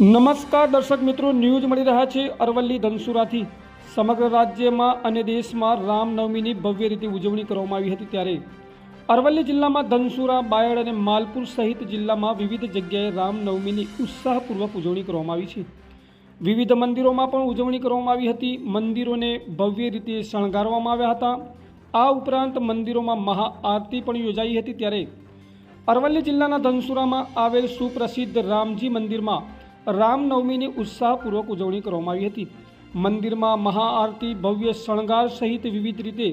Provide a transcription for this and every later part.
નમસ્કાર દર્શક મિત્રો, ન્યૂઝ મળી રહ્યા છે અરવલ્લી ધનસુરાથી. સમગ્ર રાજ્યમાં અને દેશમાં રામનવમીની ભવ્ય રીતે ઉજવણી કરવામાં આવી હતી ત્યારે. અરવલ્લી જિલ્લામાં ધનસુરા, બાયડ અને માલપુર સહિત જિલ્લામાં વિવિધ જગ્યાએ રામનવમીની ઉત્સાહપૂર્વક ઉજવણી કરવામાં આવી છે. વિવિધ મંદિરોમાં પણ ઉજવણી કરવામાં આવી હતી. મંદિરોને ભવ્ય રીતે શણગારવામાં આવ્યા હતા. આ ઉપરાંત મંદિરોમાં મહાઆરતી પણ યોજાઈ હતી ત્યારે. અરવલ્લી જિલ્લાના ધનસુરામાં આવેલ સુપ્રસિદ્ધ રામજી મંદિરમાં રામનવમીની ઉત્સાહપૂર્વક ઉજવણી કરવામાં આવી હતી. મંદિરમાં મહાઆરતી, ભવ્ય શણગાર સહિત વિવિધ રીતે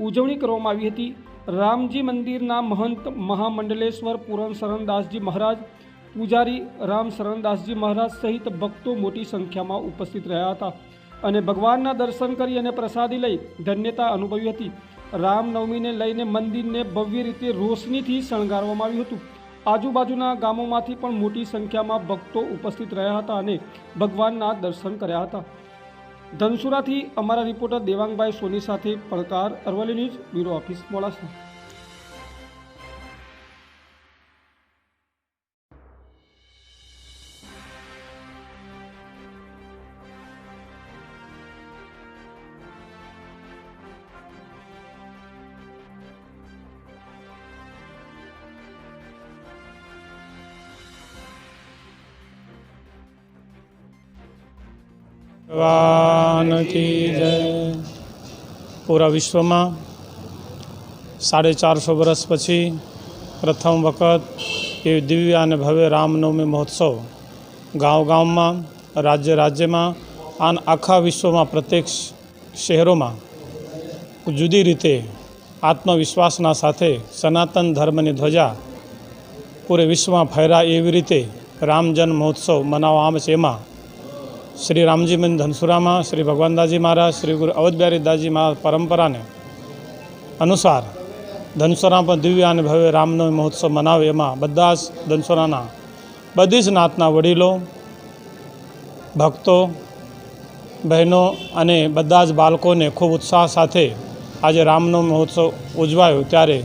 ઉજવણી કરવામાં આવી હતી. રામજી મંદિરના મહંત મહામંડલેશ્વર પૂરણ શરણદાસજી મહારાજ, પૂજારી રામ શરણદાસજી મહારાજ સહિત ભક્તો મોટી સંખ્યામાં ઉપસ્થિત રહ્યા હતા અને ભગવાનના દર્શન કરી અને પ્રસાદી લઈ ધન્યતા અનુભવી હતી. રામનવમીને લઈને મંદિરને ભવ્ય રીતે રોશનીથી શણગારવામાં આવ્યું હતું. આજુબાજુના ગામોમાંથી પણ મોટી સંખ્યામાં ભક્તો ઉપસ્થિત રહ્યા હતા અને ભગવાનના દર્શન કર્યા હતા. ધનસુરાથી અમારા રિપોર્ટર દેવાંગભાઈ સોની સાથે પડકાર Aravalli news bureau office Modasa. ભગવાન જય. પૂરા વિશ્વમાં સાડે ચારસો વર્ષ પછી પ્રથમ વખત એ દિવ્ય અને ભવ્ય રામનવમી મહોત્સવ ગાંવ ગામમાં, રાજ્ય રાજ્યમાં અને આખા વિશ્વમાં, પ્રત્યેક શહેરોમાં જુદી રીતે આત્મવિશ્વાસના સાથે સનાતન ધર્મની ધ્વજા પૂરે વિશ્વમાં ફહેરાય એવી રીતે રામ જન્મ મહોત્સવ મનાવવામાં આવે છે. એમાં શ્રી રામજી મંદિર ધનસુરામાં, શ્રી ભગવાનદાસજી મહારાજ, શ્રી ગુરુ અવધબિહારી દાસજી મહારાજ પરંપરાને અનુસાર ધનસુરા પણ દિવ્ય અને ભવ્ય રામનવમી મહોત્સવ મનાવે એમાં બધા જ ધનસુરાના બધી જ નાતના વડીલો, ભક્તો, બહેનો અને બધા જ બાળકોને ખૂબ ઉત્સાહ સાથે આજે રામનવમી મહોત્સવ ઉજવાયો ત્યારે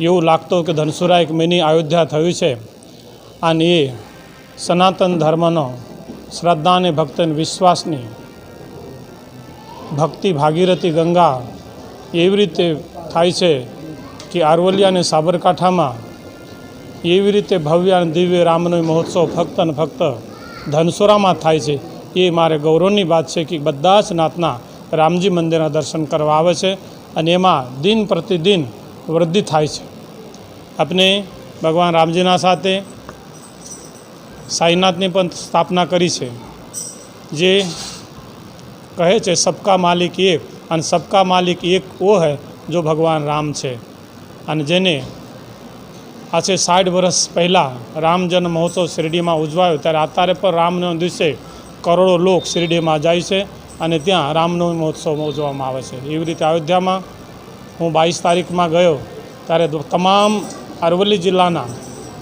એવું લાગતું કે ધનસુરા એક મિની અયોધ્યા થયું છે. અને એ સનાતન ધર્મનો શ્રદ્ધા અને ભક્ત અને વિશ્વાસની ભક્તિ ભાગીરથી ગંગા એવી રીતે થાય છે કે અરવલ્લી અને સાબરકાંઠામાં એવી રીતે ભવ્ય અને દિવ્ય રામનો મહોત્સવ ફક્ત અને ફક્ત ધનસુરામાં થાય છે. એ મારે ગૌરવની વાત છે કે બધા જ નાતના રામજી મંદિરના દર્શન કરવા આવે છે અને એમાં દિન પ્રતિદિન વૃદ્ધિ થાય છે. આપણે ભગવાન રામજીના સાથે સાઈનાથની પણ સ્થાપના કરી છે, જે કહે છે, સબકા માલિક એક અને સબકા માલિક એક ઓ હૈ, જો ભગવાન રામ છે. અને જેને આજે સાઠ વર્ષ પહેલાં રામ જન્મ મહોત્સવ શિરડીમાં ઉજવાયો, ત્યારે અત્યારે પણ રામનો દિવસે કરોડો લોક શિરડીમાં જાય છે અને ત્યાં રામનવમી મહોત્સવ ઉજવવામાં આવે છે. એવી રીતે અયોધ્યામાં હું બાવીસ તારીખમાં ગયો, ત્યારે તમામ અરવલ્લી જિલ્લાના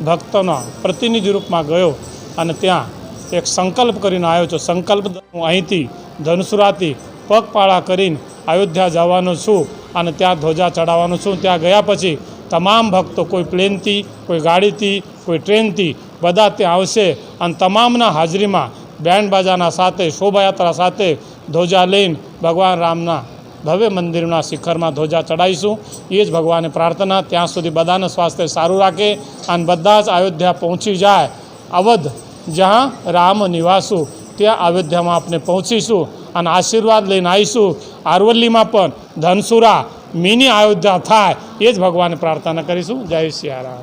ભક્તોના પ્રતિનિધિ રૂપમાં ગયો અને ત્યાં એક સંકલ્પ કરીને આવ્યો છું. સંકલ્પ હું અહીંથી ધનસુરાથી પગપાળા કરીને અયોધ્યા જવાનો છું અને ત્યાં ધ્વજા ચડાવવાનો છું. ત્યાં ગયા પછી તમામ ભક્તો કોઈ પ્લેનથી, કોઈ ગાડીથી, કોઈ ટ્રેનથી બધા ત્યાં આવશે અને તમામના હાજરીમાં બેન્ડ બાજાના સાથે, શોભાયાત્રા સાથે ધ્વજા લઈને ભગવાન રામના ભવ્ય મંદિરના શિખરમાં ધ્વજા ચડાવીશું. એ જ ભગવાને પ્રાર્થના. ત્યાં સુધી બધાનું સ્વાસ્થ્ય સારું રાખે અને બધા જ અયોધ્યા પહોંચી જાય. અવધ, જ્યાં રામ નિવાસુ. ત્યાં અયોધ્યામાં આપણે પહોંચીશું અને આશીર્વાદ લઈને આવીશું. આરવલ્લીમાં પણ ધનસુરા, મિની અયોધ્યા થાય, એ જ ભગવાને પ્રાર્થના કરીશું. જય સિયારામ